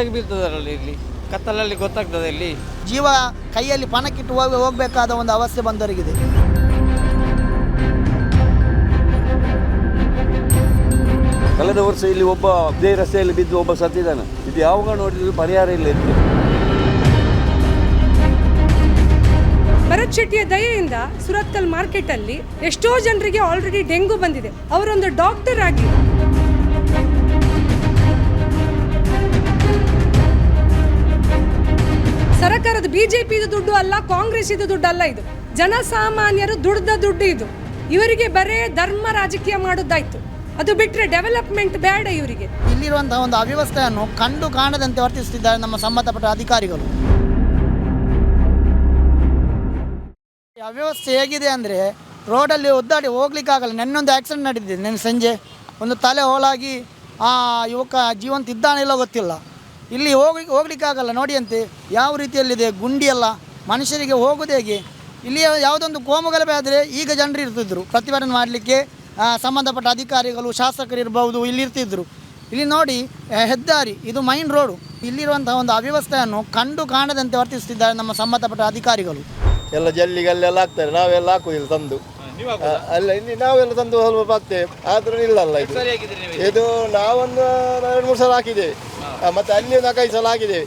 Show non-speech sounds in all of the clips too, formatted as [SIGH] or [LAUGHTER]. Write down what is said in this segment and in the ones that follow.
ಬೇಗ ಬೀಳ್ತದಲ್ಲ ಇಲ್ಲಿ? ಕತ್ತಲಲ್ಲಿ ಗೊತ್ತಾಗ್ತದೆ ಇಲ್ಲಿ? ಜೀವ ಕೈಯಲ್ಲಿ ಪಣಕ್ಕಿಟ್ಟು ಹೋಗಿ ಹೋಗಬೇಕಾದ ಒಂದು ಅವಸ್ಥೆ ಬಂದವರಿಗಿದೆ ಕಳೆದ ವರ್ಷ ಇಲ್ಲಿ ಒಬ್ಬ ಇದೇ ರಸ್ತೆಯಲ್ಲಿ ಬಿದ್ದು ಒಬ್ಬ ಸತ್ತಿದ್ದಾನೆ. ಇದು ಯಾವಾಗ ನೋಡಿದ್ರು ಪರಿಹಾರ ಇಲ್ಲ ಇತ್ತು ಭರತ್ ಶೆಟ್ಟಿಯ ದಯೆಯಿಂದ ಸುರತ್ಕಲ್ ಮಾರ್ಕೆಟಲ್ಲಿ ಎಷ್ಟೋ ಜನರಿಗೆ ಆಲ್ರೆಡಿ ಡೆಂಗು ಬಂದಿದೆ. ಅವರೊಂದು ಡಾಕ್ಟರ್ ಆಗಿ ಸರ್ಕಾರದ ಪಿದು ದುಡ್ಡು ಅಲ್ಲ ಕಾಂಗ್ರೆಸ್ ಇದು ದುಡ್ಡು ಅಲ್ಲ ಇದು. ಜನಸಾಮಾನ್ಯರು ದುಡ್ದ ದುಡ್ಡು ಇದು. ಇವರಿಗೆ ಬರೇ ಧರ್ಮ ರಾಜಕೀಯ ಮಾಡೋದಾಯ್ತು ಅದು ಬಿಟ್ಟರೆ ಡೆವಲಪ್ಮೆಂಟ್ ಬೇಡ ಇವರಿಗೆ. ಇಲ್ಲಿರುವಂತಹ ಒಂದು ಅವ್ಯವಸ್ಥೆಯನ್ನು ಕಂಡು ಕಾಣದಂತೆ ವರ್ತಿಸುತ್ತಿದ್ದಾರೆ ನಮ್ಮ ಸಂಬಂಧಪಟ್ಟ ಅಧಿಕಾರಿಗಳು. ಅವ್ಯವಸ್ಥೆ ಹೇಗಿದೆ ಅಂದರೆ ರೋಡಲ್ಲಿ ಒದ್ದಾಡಿ ಹೋಗ್ಲಿಕ್ಕಾಗಲ್ಲ. ನೆನ್ನೊಂದು ಆಕ್ಸಿಡೆಂಟ್ ನಡೆದಿದೆ ನೆನ್ನೆ ಸಂಜೆ ಒಂದು ತಲೆ ಹೋಳಾಗಿ ಆ ಯುವಕ ಜೀವಂತ ಇದ್ದಾನೆ ಇಲ್ಲ ಗೊತ್ತಿಲ್ಲ. ಇಲ್ಲಿ ಹೋಗಿ ಹೋಗ್ಲಿಕ್ಕಾಗಲ್ಲ ನೋಡಿ ಅಂತೆ ಯಾವ ರೀತಿಯಲ್ಲಿದೆ? ಗುಂಡಿಯಲ್ಲ. ಮನುಷ್ಯರಿಗೆ ಹೋಗೋದು ಹೇಗೆ? ಇಲ್ಲಿ ಯಾವುದೊಂದು ಕೋಮುಗಲಭೆ ಆದರೆ ಈಗ ಜನರು ಇರ್ತಿದ್ರು. ಪ್ರತಿಭಟನೆ ಮಾಡಲಿಕ್ಕೆ ಸಂಬಂಧಪಟ್ಟ ಅಧಿಕಾರಿಗಳು ಶಾಸಕರು ಇರಬಹುದು ಇಲ್ಲಿ ಇರ್ತಿದ್ರು. ಇಲ್ಲಿ ನೋಡಿ ಹೆದ್ದಾರಿ ಇದು ಮೈನ್ ರೋಡು ಇಲ್ಲಿರುವಂತಹ ಒಂದು ಅವ್ಯವಸ್ಥೆಯನ್ನು ಕಂಡು ಕಾಣದಂತೆ ವರ್ತಿಸುತ್ತಿದ್ದಾರೆ ನಮ್ಮ ಸಂಬಂಧಪಟ್ಟ ಅಧಿಕಾರಿಗಳು. ಎಲ್ಲ ಜಲ್ಲಿಗಲ್ಲೆಲ್ಲ ಹಾಕ್ತಾರೆ. ನಾವೆಲ್ಲ ಹಾಕುದಿಲ್ಲ ತಂದು. ಅಲ್ಲ ಇಲ್ಲಿ ನಾವೆಲ್ಲ ತಂದು ಸ್ವಲ್ಪ ಹಾಕ್ತೇವೆ ಆದ್ರೂ ಇಲ್ಲಲ್ಲ ಇದು. ಇದು ನಾವೊಂದು ಎರಡು ಮೂರು ಸಲ ಹಾಕಿದ್ದೇವೆ. ಮತ್ತೆ ಅಲ್ಲಿ ನಾಲ್ಕೈದು ಸಲ ಆಗಿದೆ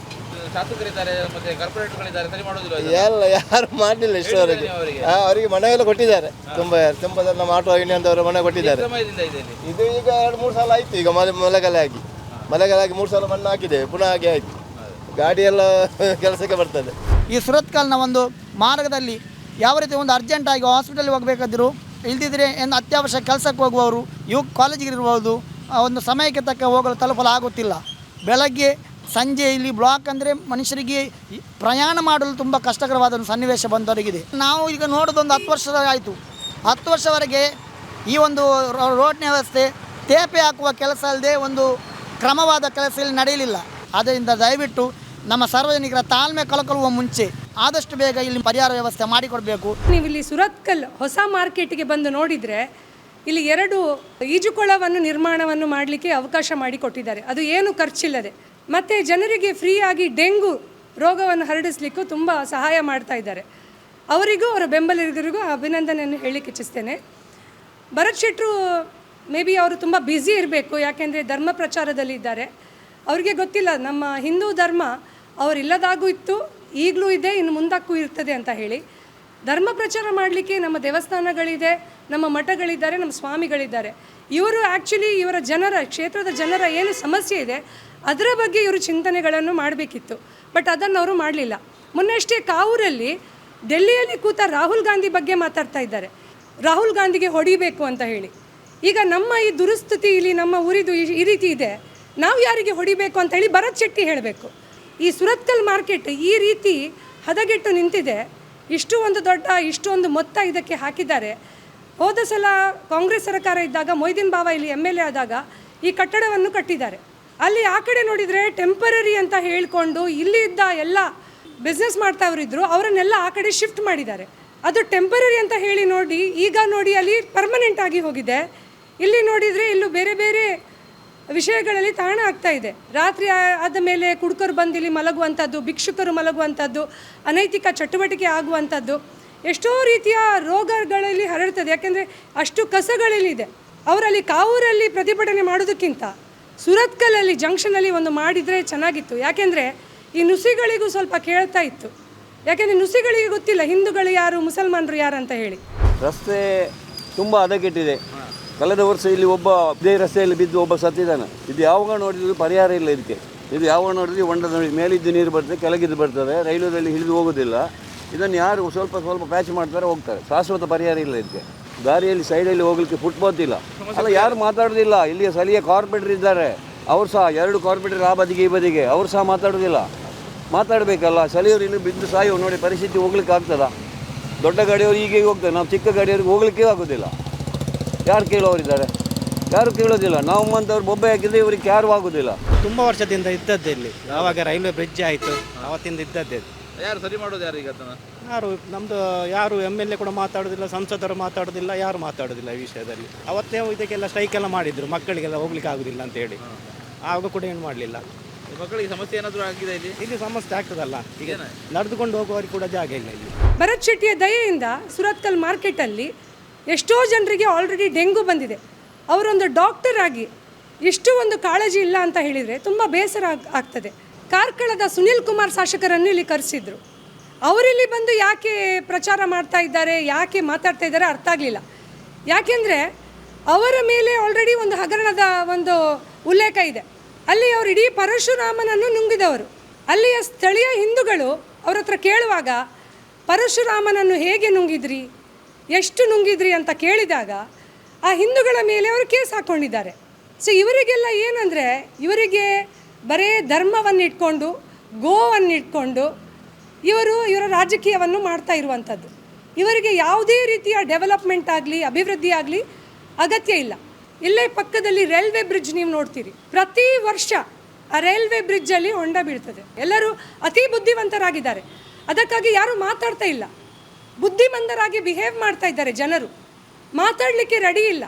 ಶಾಸಕರಿದ್ದಾರೆ ಮತ್ತೆ ಕಾರ್ಪೊರೇಟರ್ಗಳಿದ್ದಾರೆ ಸರಿ ಮಾಡೋದಿಲ್ಲ ಎಲ್ಲ ಯಾರು ಮಾಡಲಿಲ್ಲ ಇಷ್ಟವರೆಗೆ ಅವರಿಗೆ? ಮನೆ ಅವರಿಗೆ ಮನೆಯೆಲ್ಲ ಕೊಟ್ಟಿದ್ದಾರೆ. ತುಂಬ ತುಂಬ ನಮ್ಮ ಆಟೋ ಯೂನಿಯನ್ದವರು ಮನೆ ಕೊಟ್ಟಿದ್ದಾರೆ. ಇದೆ ಇದು ಈಗ ಎರಡು ಮೂರು ಸಲ ಆಯ್ತು ಈಗ ಮಳೆ ಮಳೆಗಾಲ ಆಗಿ. ಮಳೆಗಾಲ ಆಗಿ ಮೂರು ಸಲ ಮಣ್ಣು ಹಾಕಿದ್ದೇವೆ ಪುನಃ ಹಾಗೆ ಆಯ್ತು. ಗಾಡಿ ಎಲ್ಲ [LAUGHS] ಕೆಲಸಕ್ಕೆ ಬರ್ತದೆ. ಈ ಸುರತ್ಕಲ್ನ ಒಂದು ಮಾರ್ಗದಲ್ಲಿ ಯಾವ ರೀತಿ ಒಂದು ಅರ್ಜೆಂಟ್ ಆಗಿ ಹಾಸ್ಪಿಟಲ್ಗೆ ಹೋಗಬೇಕಾದ್ರು ಇಲ್ದಿದ್ರೆ ಏನು ಅತ್ಯವಶ್ಯ ಕೆಲಸಕ್ಕೆ ಹೋಗುವವರು ಇವು ಕಾಲೇಜಿಗೆ ಇರ್ಬೋದು ಒಂದು ಸಮಯಕ್ಕೆ ತಕ್ಕ ಹೋಗಲು ತಲುಪಲು ಆಗುತ್ತಿಲ್ಲ ಬೆಳಗ್ಗೆ, ಸಂಜೆ ಇಲ್ಲಿ ಬ್ಲಾಕ್ ಅಂದರೆ ಮನುಷ್ಯರಿಗೆ ಪ್ರಯಾಣ ಮಾಡಲು ತುಂಬ ಕಷ್ಟಕರವಾದ ಸನ್ನಿವೇಶ ಬಂದವರಿಗಿದೆ ನಾವು ಈಗ ನೋಡೋದೊಂದು ಹತ್ತು ವರ್ಷ ಆಯಿತು. ಹತ್ತು ವರ್ಷವರೆಗೆ ಈ ಒಂದು ರೋಡ್ನ ವ್ಯವಸ್ಥೆ ತೇಪೆ ಹಾಕುವ ಕೆಲಸ ಅಲ್ಲದೆ ಒಂದು ಕ್ರಮವಾದ ಕೆಲಸ ಇಲ್ಲಿ ನಡೆಯಲಿಲ್ಲ. ಆದ್ದರಿಂದ ದಯವಿಟ್ಟು ನಮ್ಮ ಸಾರ್ವಜನಿಕರ ತಾಳ್ಮೆ ಕಳ್ಕೊಳ್ಳುವ ಮುಂಚೆ ಆದಷ್ಟು ಬೇಗ ಇಲ್ಲಿ ಪರಿಹಾರ ವ್ಯವಸ್ಥೆ ಮಾಡಿಕೊಡಬೇಕು. ನೀವು ಇಲ್ಲಿ ಸುರತ್ಕಲ್ ಹೊಸ ಮಾರ್ಕೆಟ್ಗೆ ಬಂದು ನೋಡಿದರೆ ಇಲ್ಲಿ ಎರಡು ಈಜುಕೊಳವನ್ನು ನಿರ್ಮಾಣವನ್ನು ಮಾಡಲಿಕ್ಕೆ ಅವಕಾಶ ಮಾಡಿಕೊಟ್ಟಿದ್ದಾರೆ. ಅದು ಏನು ಖರ್ಚಿಲ್ಲದೆ. ಮತ್ತು ಜನರಿಗೆ ಫ್ರೀಯಾಗಿ ಡೆಂಗು ರೋಗವನ್ನು ಹರಡಿಸಲಿಕ್ಕೂ ತುಂಬ ಸಹಾಯ ಮಾಡ್ತಾ ಇದ್ದಾರೆ. ಅವರಿಗೂ, ಅವರ ಬೆಂಬಲಿಗರಿಗೂ ಅಭಿನಂದನೆಯನ್ನು ಹೇಳಲಿಕ್ಕೆ ಇಚ್ಛಿಸ್ತೇನೆ. ಭರತ್ ಶೆಟ್ರು ಮೇ ಬಿ ಅವರು ತುಂಬ ಬ್ಯುಸಿ ಇರಬೇಕು, ಯಾಕೆಂದರೆ ಧರ್ಮ ಪ್ರಚಾರದಲ್ಲಿ ಇದ್ದಾರೆ. ಅವರಿಗೆ ಗೊತ್ತಿಲ್ಲ, ನಮ್ಮ ಹಿಂದೂ ಧರ್ಮ ಅವರಿಲ್ಲದಾಗೂ ಇತ್ತು, ಈಗಲೂ ಇದೆ, ಇನ್ನು ಮುಂದಕ್ಕೂ ಇರ್ತದೆ ಅಂತ ಹೇಳಿ. ಧರ್ಮ ಪ್ರಚಾರ ಮಾಡಲಿಕ್ಕೆ ನಮ್ಮ ದೇವಸ್ಥಾನಗಳಿದೆ, ನಮ್ಮ ಮಠಗಳಿದ್ದಾರೆ, ನಮ್ಮ ಸ್ವಾಮಿಗಳಿದ್ದಾರೆ. ಇವರು ಆ್ಯಕ್ಚುಲಿ ಇವರ ಜನರ, ಕ್ಷೇತ್ರದ ಜನರ ಏನು ಸಮಸ್ಯೆ ಇದೆ, ಅದರ ಬಗ್ಗೆ ಇವರು ಚಿಂತನೆಗಳನ್ನು ಮಾಡಬೇಕಿತ್ತು. ಬಟ್ ಅದನ್ನು ಅವರು ಮಾಡಲಿಲ್ಲ. ಮೊನ್ನೆಷ್ಟೇ ಕಾವೂರಲ್ಲಿ ಡೆಲ್ಲಿಯಲ್ಲಿ ಕೂತ ರಾಹುಲ್ ಗಾಂಧಿ ಬಗ್ಗೆ ಮಾತಾಡ್ತಾ ಇದ್ದಾರೆ. ರಾಹುಲ್ ಗಾಂಧಿಗೆ ಹೊಡಿಬೇಕು ಅಂತ ಹೇಳಿ. ಈಗ ನಮ್ಮ ಈ ದುರಸ್ಥಿತಿ ಇಲ್ಲಿ, ನಮ್ಮ ಊರಿದು ಈ- ರೀತಿ ಇದೆ. ನಾವು ಯಾರಿಗೆ ಹೊಡಿಬೇಕು ಅಂತ ಹೇಳಿ ಭರತ್ ಶೆಟ್ಟಿ ಹೇಳಬೇಕು. ಈ ಸುರತ್ಕಲ್ ಮಾರ್ಕೆಟ್ ಈ ರೀತಿ ಹದಗೆಟ್ಟು ನಿಂತಿದೆ. ಇಷ್ಟು ಒಂದು ದೊಡ್ಡ ಇಷ್ಟೊಂದು ಮೊತ್ತ ಇದಕ್ಕೆ ಹಾಕಿದ್ದಾರೆ. ಹೋದ ಸಲ ಕಾಂಗ್ರೆಸ್ ಸರ್ಕಾರ ಇದ್ದಾಗ, ಮೊಯ್ದೀನ್ ಬಾವ ಇಲ್ಲಿ ಎಂ ಎಲ್ ಎ ಆದಾಗ ಈ ಕಟ್ಟಡವನ್ನು ಕಟ್ಟಿದ್ದಾರೆ. ಅಲ್ಲಿ ಆ ಕಡೆ ನೋಡಿದರೆ ಟೆಂಪರರಿ ಅಂತ ಹೇಳಿಕೊಂಡು ಇಲ್ಲಿ ಇದ್ದ ಎಲ್ಲ ಬಿಸ್ನೆಸ್ ಮಾಡ್ತಾವ್ರಿದ್ರು, ಅವರನ್ನೆಲ್ಲ ಆ ಕಡೆ ಶಿಫ್ಟ್ ಮಾಡಿದ್ದಾರೆ. ಅದು ಟೆಂಪರರಿ ಅಂತ ಹೇಳಿ ನೋಡಿ, ಈಗ ನೋಡಿ ಅಲ್ಲಿ ಪರ್ಮನೆಂಟ್ ಆಗಿ ಹೋಗಿದೆ. ಇಲ್ಲಿ ನೋಡಿದರೆ ಇಲ್ಲೂ ಬೇರೆ ಬೇರೆ ವಿಷಯಗಳಲ್ಲಿ ತಾಣ ಆಗ್ತಾ ಇದೆ. ರಾತ್ರಿ ಆದ ಮೇಲೆ ಕುಡುಕರು ಬಂದು ಇಲ್ಲಿ ಮಲಗುವಂಥದ್ದು, ಭಿಕ್ಷುಕರು ಮಲಗುವಂಥದ್ದು, ಅನೈತಿಕ ಚಟುವಟಿಕೆ ಆಗುವಂಥದ್ದು, ಎಷ್ಟೋ ರೀತಿಯ ರೋಗಗಳಲ್ಲಿ ಹರಡ್ತದೆ. ಯಾಕೆಂದರೆ ಅಷ್ಟು ಕಸಗಳಲ್ಲಿದೆ. ಅವರಲ್ಲಿ ಕಾವೂರಲ್ಲಿ ಪ್ರತಿಭಟನೆ ಮಾಡೋದಕ್ಕಿಂತ ಸುರತ್ಕಲಲ್ಲಿ ಜಂಕ್ಷನಲ್ಲಿ ಒಂದು ಮಾಡಿದರೆ ಚೆನ್ನಾಗಿತ್ತು. ಯಾಕೆಂದರೆ ಈ ನುಸಿಗಳಿಗೂ ಸ್ವಲ್ಪ ಕೇಳ್ತಾ ಇತ್ತು. ಯಾಕೆಂದರೆ ನುಸಿಗಳಿಗೆ ಗೊತ್ತಿಲ್ಲ ಹಿಂದೂಗಳು ಯಾರು, ಮುಸಲ್ಮಾನರು ಯಾರು ಅಂತ ಹೇಳಿ. ರಸ್ತೆ ತುಂಬ ಹದಗೆಟ್ಟಿದೆ. ಕಳೆದ ವರ್ಷ ಇಲ್ಲಿ ಒಬ್ಬ ಇದೇ ರಸ್ತೆಯಲ್ಲಿ ಬಿದ್ದು ಒಬ್ಬ ಸತ್ತಿದ್ದಾನೆ. ಇದು ಯಾವಾಗ ನೋಡಿದ್ರು ಪರಿಹಾರ ಇಲ್ಲ ಇದಕ್ಕೆ. ಇದು ಯಾವಾಗ ನೋಡಿದ್ರು ಹೊಂಡ ನೋಡಿ ಮೇಲಿದ್ದು ನೀರು ಬರ್ತದೆ, ಕೆಳಗಿದ್ದು ಬರ್ತದೆ, ರೈಲುದಲ್ಲಿ ಹಿಡಿದು ಹೋಗೋದಿಲ್ಲ. ಇದನ್ನು ಯಾರು ಸ್ವಲ್ಪ ಸ್ವಲ್ಪ ಪ್ಯಾಚ್ ಮಾಡ್ತಾರೆ, ಹೋಗ್ತಾರೆ. ಶಾಶ್ವತ ಪರಿಹಾರ ಇಲ್ಲ ಇದಕ್ಕೆ. ದಾರಿಯಲ್ಲಿ, ಸೈಡಲ್ಲಿ ಹೋಗ್ಲಿಕ್ಕೆ ಫುಟ್ಪಾತ್ ಇಲ್ಲ. ಅಲ್ಲ, ಯಾರು ಮಾತಾಡೋದಿಲ್ಲ. ಇಲ್ಲಿಯ ಸ್ಥಳೀಯ ಕಾರ್ಪೊರೇಟರ್ ಇದ್ದಾರೆ. ಅವ್ರು ಸಹ, ಎರಡು ಕಾರ್ಪೊರೇಟರ್ ಆ ಬದಿಗೆ ಈ ಬದಿಗೆ. ಅವ್ರು ಸಹ ಮಾತಾಡೋದಿಲ್ಲ. ಮಾತಾಡಬೇಕಲ್ಲ, ಸ್ಥಳೀಯರು ಇಲ್ಲಿ ಬಿದ್ದು ಸಾಯೋ ನೋಡಿ ಪರಿಸ್ಥಿತಿ ಹೋಗ್ಲಿಕ್ಕೆ ಆಗ್ತದ? ದೊಡ್ಡ ಗಾಡಿಯವರು ಹೀಗೆ ಹೋಗ್ತಾರೆ. ನಾವು ಚಿಕ್ಕ ಗಾಡಿಯವ್ರಿಗೆ ಹೋಗ್ಲಿಕ್ಕೆ ಆಗೋದಿಲ್ಲ. ಯಾರು ಕೇಳೋರಿದ್ದಾರೆ? ಯಾರು ಕೇಳೋದಿಲ್ಲ? ನಾವು ಮಂತವ್ರು ಬೊಬ್ಬೆ ಹಾಕಿದ್ರೆ ಇವ್ರಿಗೆ ಯಾರು ಆಗೋದಿಲ್ಲ. ತುಂಬ ವರ್ಷದಿಂದ ಇದ್ದದ್ದು ಇಲ್ಲಿ. ಯಾವಾಗ ರೈಲ್ವೆ ಬ್ರಿಡ್ಜ್ ಆಯಿತು ಅವತ್ತಿಂದ ಇದ್ದದ್ದೇ ಯಾರು ಸರಿ ಮಾಡೋದು ಯಾರು ಈಗ ಯಾರು ನಮ್ಮದು ಯಾರು ಎಂ ಎಲ್ ಎ ಕೂಡ ಮಾತಾಡೋದಿಲ್ಲ ಸಂಸದರು ಮಾತಾಡೋದಿಲ್ಲ ಯಾರು ಮಾತಾಡೋದಿಲ್ಲ ಈ ವಿಷಯದಲ್ಲಿ. ಅವತ್ತೇ ಇದಕ್ಕೆಲ್ಲ ಸ್ಟ್ರೈಕ್ ಎಲ್ಲ ಮಾಡಿದ್ರು ಮಕ್ಕಳಿಗೆಲ್ಲ ಹೋಗ್ಲಿಕ್ಕೆ ಆಗೋದಿಲ್ಲ ಅಂತ ಹೇಳಿ. ಆವಾಗ ಕೂಡ ಏನು ಮಾಡಲಿಲ್ಲ. ಈ ಮಕ್ಕಳಿಗೆ ಸಮಸ್ಯೆ ಏನಾದರೂ ಆಗಿದೆ ಇಲ್ಲಿ? ಇಲ್ಲಿ ಸಮಸ್ಯೆ ಆಗ್ತದಲ್ಲ. ಈಗ ನಡೆದುಕೊಂಡು ಹೋಗುವವರಿಗೆ ಕೂಡ ಜಾಗ ಇಲ್ಲ ಇಲ್ಲಿ. ಭರತ್ ಶೆಟ್ಟಿಯ ದಯೆಯಿಂದ ಸುರತ್ಕಲ್ ಮಾರ್ಕೆಟಲ್ಲಿ ಎಷ್ಟೋ ಜನರಿಗೆ ಆಲ್ರೆಡಿ ಡೆಂಗು ಬಂದಿದೆ. ಅವರೊಂದು ಡಾಕ್ಟರ್ ಆಗಿ ಇಷ್ಟು ಒಂದು ಕಾಳಜಿ ಇಲ್ಲ ಅಂತ ಹೇಳಿದರೆ ತುಂಬ ಬೇಸರ ಆಗ್- ಆಗ್ತದೆ. ಕಾರ್ಕಳದ ಸುನಿಲ್ ಕುಮಾರ್ ಶಾಸಕರನ್ನು ಇಲ್ಲಿ ಕರೆಸಿದ್ರು. ಅವರಿಲ್ಲಿ ಬಂದು ಯಾಕೆ ಪ್ರಚಾರ ಮಾಡ್ತಾ ಇದ್ದಾರೆ, ಯಾಕೆ ಮಾತಾಡ್ತಾ ಇದ್ದಾರೆ ಅರ್ಥ ಆಗಲಿಲ್ಲ. ಯಾಕೆಂದರೆ ಅವರ ಮೇಲೆ ಆಲ್ರೆಡಿ ಒಂದು ಹಗರಣದ ಒಂದು ಉಲ್ಲೇಖ ಇದೆ. ಅಲ್ಲಿ ಅವರು ಇಡೀ ಪರಶುರಾಮನನ್ನು ನುಂಗಿದವರು. ಅಲ್ಲಿಯ ಸ್ಥಳೀಯ ಹಿಂದೂಗಳು ಅವರ ಹತ್ರ ಕೇಳುವಾಗ, ಪರಶುರಾಮನನ್ನು ಹೇಗೆ ನುಂಗಿದ್ರಿ? ಎಷ್ಟು ನುಂಗಿದ್ರಿ ಅಂತ ಕೇಳಿದಾಗ ಆ ಹಿಂದೂಗಳ ಮೇಲೆ ಅವರು ಕೇಸ್ ಹಾಕ್ಕೊಂಡಿದ್ದಾರೆ. ಸೊ ಇವರಿಗೆಲ್ಲ ಏನಂದರೆ, ಇವರಿಗೆ ಬರೇ ಧರ್ಮವನ್ನು ಇಟ್ಕೊಂಡು ಗೋವನ್ನು ಇಟ್ಕೊಂಡು ಇವರು ಇವರ ರಾಜಕೀಯವನ್ನು ಮಾಡ್ತಾ ಇರುವಂಥದ್ದು. ಇವರಿಗೆ ಯಾವುದೇ ರೀತಿಯ ಡೆವಲಪ್ಮೆಂಟ್ ಆಗಲಿ, ಅಭಿವೃದ್ಧಿ ಆಗಲಿ ಅಗತ್ಯ ಇಲ್ಲ. ಇಲ್ಲೇ ಪಕ್ಕದಲ್ಲಿ ರೈಲ್ವೆ ಬ್ರಿಡ್ಜ್ ನೀವು ನೋಡ್ತೀರಿ. ಪ್ರತಿ ವರ್ಷ ಆ ರೈಲ್ವೆ ಬ್ರಿಡ್ಜಲ್ಲಿ ಹೊಂಡ ಬೀಳ್ತದೆ. ಎಲ್ಲರೂ ಅತಿ ಬುದ್ಧಿವಂತರಾಗಿದ್ದಾರೆ. ಅದಕ್ಕಾಗಿ ಯಾರೂ ಮಾತಾಡ್ತಾ ಇಲ್ಲ. ಬುದ್ಧಿಮಂದರಾಗಿ ಬಿಹೇವ್ ಮಾಡ್ತಾ ಇದ್ದಾರೆ ಜನರು. ಮಾತಾಡಲಿಕ್ಕೆ ರೆಡಿ ಇಲ್ಲ.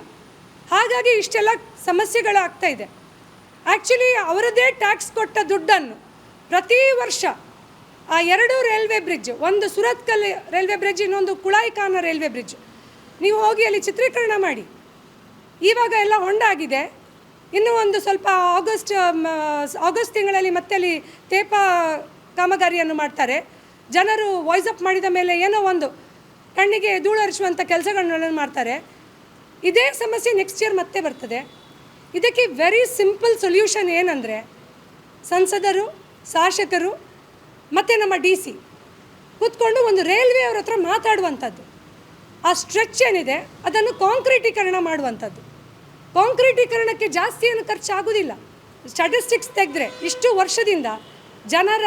ಹಾಗಾಗಿ ಇಷ್ಟೆಲ್ಲ ಸಮಸ್ಯೆಗಳಾಗ್ತಾ ಇದೆ. ಆ್ಯಕ್ಚುಲಿ ಅವರದೇ ಟ್ಯಾಕ್ಸ್ ಕೊಟ್ಟ ದುಡ್ಡನ್ನು ಪ್ರತಿ ವರ್ಷ ಆ ಎರಡು ರೈಲ್ವೆ ಬ್ರಿಡ್ಜ್ ಒಂದು ಸುರತ್ಕಲ್ ರೈಲ್ವೆ ಬ್ರಿಡ್ಜ್ ಇನ್ನೊಂದು ಕುಳಾಯಿಖಾನ ರೈಲ್ವೆ ಬ್ರಿಡ್ಜ್ ನೀವು ಹೋಗಿ ಅಲ್ಲಿ ಚಿತ್ರೀಕರಣ ಮಾಡಿ. ಇವಾಗ ಎಲ್ಲ ಹೊಂಡಾಗಿದೆ ಇನ್ನೂ ಒಂದು ಸ್ವಲ್ಪ ಆಗಸ್ಟ್ ಆಗಸ್ಟ್ ತಿಂಗಳಲ್ಲಿ ಮತ್ತೆ ಅಲ್ಲಿ ತೇಪ ಕಾಮಗಾರಿಯನ್ನು ಮಾಡ್ತಾರೆ. ಜನರು ವಾಯ್ಸ್ ಅಪ್ ಮಾಡಿದ ಮೇಲೆ ಏನೋ ಒಂದು ಕಣ್ಣಿಗೆ ಧೂಳು ಹರಿಸುವಂಥ ಕೆಲಸಗಳನ್ನ ಮಾಡ್ತಾರೆ. ಇದೇ ಸಮಸ್ಯೆ ನೆಕ್ಸ್ಟ್ ಇಯರ್ ಮತ್ತೆ ಬರ್ತದೆ. ಇದಕ್ಕೆ ವೆರಿ ಸಿಂಪಲ್ ಸೊಲ್ಯೂಷನ್ ಏನಂದರೆ ಸಂಸದರು, ಶಾಸಕರು ಮತ್ತು ನಮ್ಮ ಡಿ ಸಿ ಕೂತ್ಕೊಂಡು ಒಂದು ರೈಲ್ವೆ ಅವ್ರ ಹತ್ರ ಮಾತಾಡುವಂಥದ್ದು ಆ ಸ್ಟ್ರೆಚ್ ಏನಿದೆ ಅದನ್ನು ಕಾಂಕ್ರೀಟೀಕರಣ ಮಾಡುವಂಥದ್ದು ಕಾಂಕ್ರೀಟೀಕರಣಕ್ಕೆ ಜಾಸ್ತಿ ಏನು ಖರ್ಚಾಗೋದಿಲ್ಲ. ಸ್ಟ್ಯಾಟಿಸ್ಟಿಕ್ಸ್ ತೆಗೆದ್ರೆ ಇಷ್ಟು ವರ್ಷದಿಂದ ಜನರ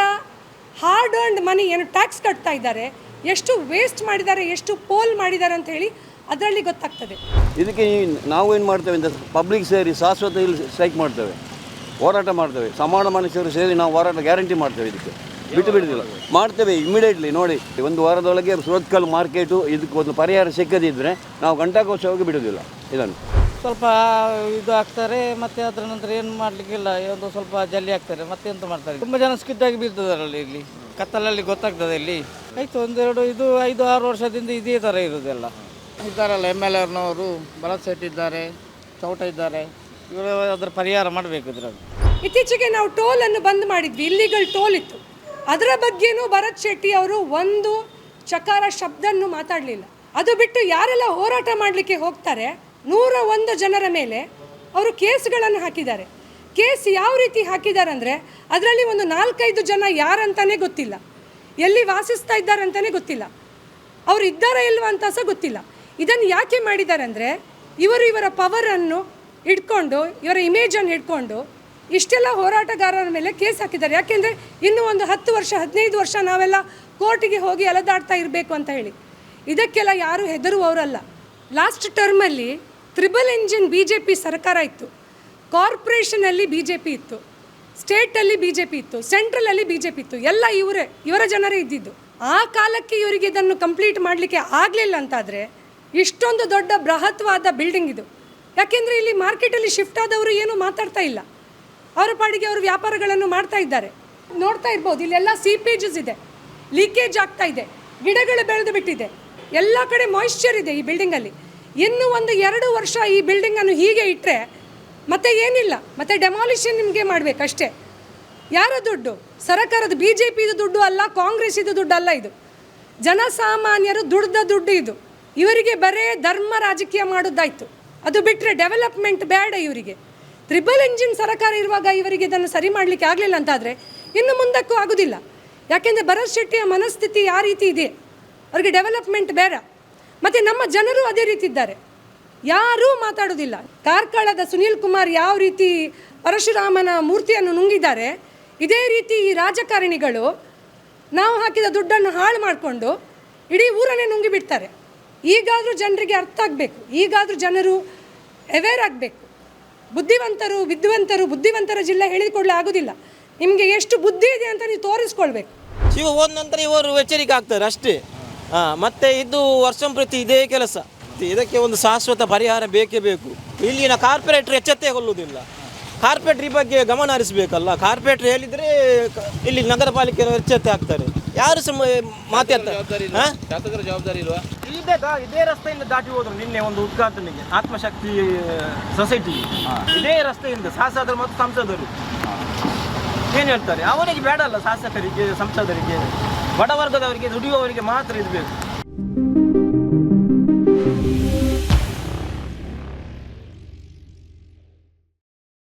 ಹಾರ್ಡ್ ಅರ್ನ್ಡ್ ಮನಿ ಏನು ಟ್ಯಾಕ್ಸ್ ಕಟ್ತಾ ಇದ್ದಾರೆ, ಎಷ್ಟು ವೇಸ್ಟ್ ಮಾಡಿದ್ದಾರೆ, ಎಷ್ಟು ಪೋಲ್ ಮಾಡಿದ್ದಾರೆ ಅಂತ ಹೇಳಿ ಅದರಲ್ಲಿ ಗೊತ್ತಾಗ್ತದೆ. ಇದಕ್ಕೆ ನಾವು ಏನು ಮಾಡ್ತೇವೆ ಅಂತ ಪಬ್ಲಿಕ್ ಸೇರಿ ಶಾಶ್ವತ ಇಲ್ಲಿ ಸ್ಟ್ರೈಕ್ ಮಾಡ್ತೇವೆ, ಹೋರಾಟ ಮಾಡ್ತೇವೆ, ಸಮಾನ ಮನುಷ್ಯರು ಸೇರಿ ನಾವು ಹೋರಾಟ ಗ್ಯಾರಂಟಿ ಮಾಡ್ತೇವೆ ಇದಕ್ಕೆ. ಬಿಟ್ಟು ಬಿಡುದಿಲ್ಲ. ಮಾಡ್ತೇವೆ ಇಮಿಡಿಯೇಟ್ಲಿ ನೋಡಿ, ಒಂದು ವಾರದೊಳಗೆ ಸುರತ್ಕಲ್ ಮಾರ್ಕೆಟು ಇದಕ್ಕೆ ಒಂದು ಪರಿಹಾರ ಸಿಕ್ಕದಿದ್ದರೆ ನಾವು ಗಂಟಾಕೋಶವಾಗಿ ಬಿಡೋದಿಲ್ಲ ಇದನ್ನು. ಸ್ವಲ್ಪ ಇದು ಆಗ್ತಾರೆ, ಮತ್ತೆ ಅದರ ನಂತರ ಏನು ಮಾಡಲಿಕ್ಕಿಲ್ಲ, ಒಂದು ಸ್ವಲ್ಪ ಜಲ್ಲಿ ಆಗ್ತಾರೆ, ಮತ್ತೆ ಎಂತ ಮಾಡ್ತಾರೆ? ತುಂಬ ಜನ ಸ್ಕಿದ್ದಾಗಿ ಬೀಳ್ತದಾರಲ್ಲಿ ಇಲ್ಲಿ? ಕತ್ತಲಲ್ಲಿ ಗೊತ್ತಾಗ್ತದೆ ಇಲ್ಲಿ. ಆಯಿತು, ಒಂದೆರಡು ಇದು ಐದು, ಆರು ವರ್ಷದಿಂದ ಇದೇ ಥರ ಇರೋದೆಲ್ಲ. ಇದ್ದಾರಲ್ಲ, ಎಂ ಎಲ್ ಎರ್ನವರು ಭರತ್ ಶೆಟ್ಟಿ ಇದ್ದಾರೆ, ಚೌಟ ಇದ್ದಾರೆ. ಇವರು ಅದರ ಪರಿಹಾರ ಮಾಡಬೇಕು ಇದ್ರಲ್ಲಿ. ಇತ್ತೀಚೆಗೆ ನಾವು ಟೋಲನ್ನು ಬಂದ್ ಮಾಡಿದ್ವಿ ಇಲ್ಲಿಗಲ್ ಟೋಲ್ ಇತ್ತು. ಅದರ ಬಗ್ಗೆನೂ ಭರತ್ ಶೆಟ್ಟಿ ಅವರು ಒಂದು ಚಕಾರ ಶಬ್ದನ್ನು ಮಾತಾಡಲಿಲ್ಲ. ಅದು ಬಿಟ್ಟು ಯಾರೆಲ್ಲ ಹೋರಾಟ ಮಾಡಲಿಕ್ಕೆ ಹೋಗ್ತಾರೆ ನೂರ ಒಂದು ಜನರ ಮೇಲೆ ಅವರು ಕೇಸ್ಗಳನ್ನು ಹಾಕಿದ್ದಾರೆ. ಕೇಸ್ ಯಾವ ರೀತಿ ಹಾಕಿದ್ದಾರೆ ಅಂದರೆ ಅದರಲ್ಲಿ ಒಂದು ನಾಲ್ಕೈದು ಜನ ಯಾರಂತಲೇ ಗೊತ್ತಿಲ್ಲ. ಎಲ್ಲಿ ವಾಸಿಸ್ತಾ ಇದ್ದಾರೆ ಅಂತಲೇ ಗೊತ್ತಿಲ್ಲ. ಅವರು ಇದ್ದಾರಾ ಇಲ್ವಾ ಅಂತ ಸಹ ಗೊತ್ತಿಲ್ಲ. ಇದನ್ನು ಯಾಕೆ ಮಾಡಿದ್ದಾರೆ ಅಂದರೆ ಇವರು ಇವರ ಪವರನ್ನು ಇಟ್ಕೊಂಡು ಇವರ ಇಮೇಜನ್ನು ಇಟ್ಕೊಂಡು ಇಷ್ಟೆಲ್ಲ ಹೋರಾಟಗಾರರ ಮೇಲೆ ಕೇಸ್ ಹಾಕಿದ್ದಾರೆ. ಯಾಕೆಂದರೆ ಇನ್ನೂ ಒಂದು ಹತ್ತು ವರ್ಷ, ಹದಿನೈದು ವರ್ಷ ನಾವೆಲ್ಲ ಕೋರ್ಟಿಗೆ ಹೋಗಿ ಅಲೆದಾಡ್ತಾ ಇರಬೇಕು ಅಂತ ಹೇಳಿ. ಇದಕ್ಕೆಲ್ಲ ಯಾರೂ ಹೆದರುವವರಲ್ಲ. Last ಟರ್ಮಲ್ಲಿ triple engine B J P ಸರ್ಕಾರ ಇತ್ತು. ಕಾರ್ಪೊರೇಷನಲ್ಲಿ ಬಿ ಜೆ ಪಿ ಇತ್ತು. ಸ್ಟೇಟಲ್ಲಿ ಬಿ ಜೆ ಪಿ ಇತ್ತು. ಸೆಂಟ್ರಲಲ್ಲಿ ಬಿ ಜೆ ಪಿ ಇತ್ತು. ಎಲ್ಲ ಇವರೇ, ಇವರ ಜನರೇ ಇದ್ದಿದ್ದು. ಆ ಕಾಲಕ್ಕೆ ಇವರಿಗೆ ಇದನ್ನು ಕಂಪ್ಲೀಟ್ ಮಾಡಲಿಕ್ಕೆ ಆಗಲಿಲ್ಲ ಅಂತಾದರೆ ಇಷ್ಟೊಂದು ದೊಡ್ಡ ಬೃಹತ್ವಾದ ಬಿಲ್ಡಿಂಗ್ ಇದು. ಯಾಕೆಂದರೆ ಇಲ್ಲಿ ಮಾರ್ಕೆಟಲ್ಲಿ ಶಿಫ್ಟ್ ಆದವರು ಏನೂ ಮಾತಾಡ್ತಾ ಇಲ್ಲ. ಅವರ ಪಾಡಿಗೆ ಅವರು ವ್ಯಾಪಾರಗಳನ್ನು ಮಾಡ್ತಾ ಇದ್ದಾರೆ. ನೋಡ್ತಾ ಇರ್ಬೋದು ಇಲ್ಲೆಲ್ಲ ಸೀಪೇಜಸ್ ಇದೆ. ಲೀಕೇಜ್ ಆಗ್ತಾ ಇದೆ. ಗಿಡಗಳು ಬೆಳೆದು ಬಿಟ್ಟಿದೆ. ಎಲ್ಲ ಕಡೆ ಮಾಯಿಶ್ಚರ್ ಇದೆ ಈ ಬಿಲ್ಡಿಂಗಲ್ಲಿ ಇನ್ನು ಒಂದು ಎರಡು ವರ್ಷ ಈ ಬಿಲ್ಡಿಂಗನ್ನು ಹೀಗೆ ಇಟ್ಟರೆ ಮತ್ತೆ ಏನಿಲ್ಲ, ಮತ್ತೆ ಡೆಮಾಲಿಷನ್ ನಿಮಗೆ ಮಾಡಬೇಕಷ್ಟೇ. ಯಾರ ದುಡ್ಡು? ಸರ್ಕಾರದ ಬಿ ಜೆ ಪಿದು ದುಡ್ಡು ಅಲ್ಲ, ಕಾಂಗ್ರೆಸ್ಸಿದು ದುಡ್ಡು ಅಲ್ಲ ಇದು. ಜನಸಾಮಾನ್ಯರು ದುಡ್ದ ದುಡ್ಡು ಇದು. ಇವರಿಗೆ ಬರೇ ಧರ್ಮ ರಾಜಕೀಯ ಮಾಡೋದಾಯ್ತು. ಅದು ಬಿಟ್ಟರೆ ಡೆವಲಪ್ಮೆಂಟ್ ಬೇಡ ಇವರಿಗೆ. ತ್ರಿಬಲ್ ಇಂಜಿನ್ ಸರ್ಕಾರ ಇರುವಾಗ ಇವರಿಗೆ ಇದನ್ನು ಸರಿ ಮಾಡಲಿಕ್ಕೆ ಆಗಲಿಲ್ಲ ಅಂತಾದರೆ ಇನ್ನು ಮುಂದಕ್ಕೂ ಆಗೋದಿಲ್ಲ. ಯಾಕೆಂದರೆ ಭರತ್ ಶೆಟ್ಟಿಯ ಮನಸ್ಥಿತಿ ಯಾವ ರೀತಿ ಇದೆ. ಅವರಿಗೆ ಡೆವಲಪ್ಮೆಂಟ್ ಬೇಡ. ಮತ್ತು ನಮ್ಮ ಜನರು ಅದೇ ರೀತಿ ಇದ್ದಾರೆ. ಯಾರೂ ಮಾತಾಡೋದಿಲ್ಲ ಕಾರ್ಕಳದ ಸುನೀಲ್ ಕುಮಾರ್ ಯಾವ ರೀತಿ ಪರಶುರಾಮನ ಮೂರ್ತಿಯನ್ನು ನುಂಗಿದ್ದಾರೆ, ಇದೇ ರೀತಿ ಈ ರಾಜಕಾರಣಿಗಳು ನಾವು ಹಾಕಿದ ದುಡ್ಡನ್ನು ಹಾಳು ಮಾಡಿಕೊಂಡು ಇಡೀ ಊರನ್ನೇ ನುಂಗಿ ಬಿಡ್ತಾರೆ. ಈಗಾದರೂ ಜನರಿಗೆ ಅರ್ಥ ಆಗಬೇಕು. ಈಗಾದರೂ ಜನರು ಅವೇರ್ ಆಗಬೇಕು. ಬುದ್ಧಿವಂತರು ವಿದ್ವಂತರು ಬುದ್ಧಿವಂತರ ಜಿಲ್ಲೆ ಹೇಳಿಕೊಡ್ಲೆ ಆಗೋದಿಲ್ಲ. ನಿಮಗೆ ಎಷ್ಟು ಬುದ್ಧಿ ಇದೆ ಅಂತ ನೀವು ತೋರಿಸ್ಕೊಳ್ಬೇಕು. ಹೋದ ನಂತರ ಇವರು ಎಚ್ಚರಿಕೆ ಆಗ್ತಾರೆ ಅಷ್ಟೇ. ಮತ್ತೆ ಇದು ವರ್ಷಂ ಪ್ರತಿ ಇದೇ ಕೆಲಸ. ಇದಕ್ಕೆ ಒಂದು ಶಾಶ್ವತ ಪರಿಹಾರ ಬೇಕೇ ಬೇಕು. ಇಲ್ಲಿನ ಕಾರ್ಪೊರೇಟರ್ ಎಚ್ಚೆತ್ತೆ ಕೊಲ್ಲುವುದಿಲ್ಲ. ಕಾರ್ಪೊರೇಟರ್ ಈ ಬಗ್ಗೆ ಗಮನ ಹರಿಸಬೇಕಲ್ಲ. ಕಾರ್ಪೊರೇಟರ್ ಹೇಳಿದರೆ ಇಲ್ಲಿ ನಗರ ಪಾಲಿಕೆಯವರು ಎಚ್ಚೆತ್ತೆ ಆಗ್ತಾರೆ. ಯಾರು ಸಹ ಮಾತಾಡ್ತಾರೆ? ಜವಾಬ್ದಾರಿ ಇಲ್ವಾ? ಶಾಸಕರ ಜವಾಬ್ದಾರಿ ಇಲ್ವಾ? ಇದೇ ಇದೇ ರಸ್ತೆಯಿಂದ ದಾಟಿ ಹೋದ್ರು ನಿನ್ನೆ ಒಂದು ಉದ್ಘಾಟನೆಗೆ ಆತ್ಮಶಕ್ತಿ ಸೊಸೈಟಿ. ಇದೇ ರಸ್ತೆಯಿಂದ ಶಾಸಕರು ಮತ್ತು ಸಂಸದರು. ಏನು ಹೇಳ್ತಾರೆ? ಅವರಿಗೆ ಬೇಡ ಅಲ್ಲ ಶಾಸಕರಿಗೆ ಸಂಸದರಿಗೆ. ಬಡವರ್ಗದವರಿಗೆ ದುಡಿಯುವವರಿಗೆ ಮಾತ್ರ ಇರಬೇಕು.